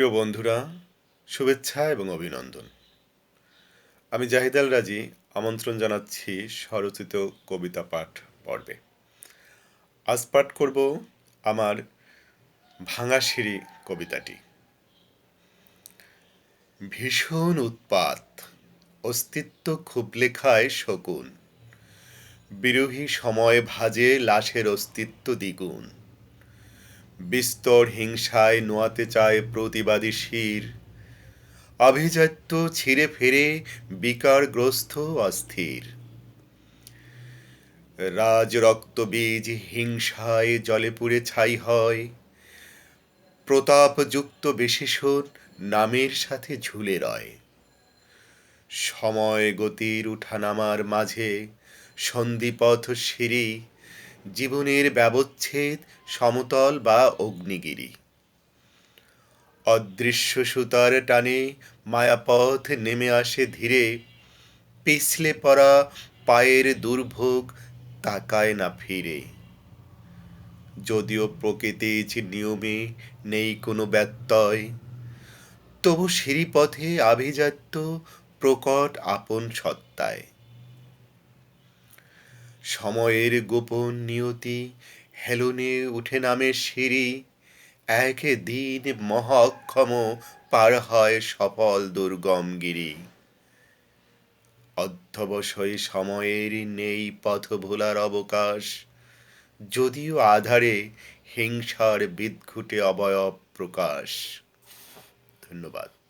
প্রিয় বন্ধুরা, শুভেচ্ছা এবং অভিনন্দন। আমি জাহিদাল রাজি, আমন্ত্রণ জানাচ্ছি স্বরচিত কবিতা পাঠ পর্বে। আজ পাঠ করব আমার ভাঙা সিঁড়ি কবিতাটি। ভীষণ উৎপাত, অস্তিত্ব খুব লেখায় শকুন, বিরোহী সময় ভাজে লাশের অস্তিত্ব দ্বিগুণ। বিস্তর হিংসায় নোয়াতে চায় প্রতিবাদী শির। আভিজাত্য ছিঁড়ে ফেরে বিকারগ্রস্ত অস্থির। রাজ রক্ত বীজ হিংসায় জলে পুড়ে ছাই হয়। প্রতাপযুক্ত বিশেষণ নামের সাথে ঝুলে রয়। সময় গতির উঠানামার মাঝে সন্ধিপথ সিঁড়ি জীবনের ব্যবচ্ছেদ, সমতল বা অগ্নিগিরি। অদৃশ্য সুতার টানে মায়াপথ নেমে আসে ধীরে। পিছলে পড়া পায়ের দুর্ভোগ তাকায় না ফিরে। যদিও প্রকৃতির নিয়মে নেই কোনো ব্যত্যয়, তবু সিঁড়িপথে আভিজাত্য প্রকট আপন সত্তায়। সময়ের গোপন নিয়তি, হেলনে উঠে নামে সিঁড়ি। এক দিন মহাক্ষম পার হয় সফল দুর্গম গিরি। অধ্যবসায়ী সময়ের নেই পথ ভোলার অবকাশ। যদিও আধারে হিংসার বিদঘুটে অবয়ব প্রকাশ। ধন্যবাদ।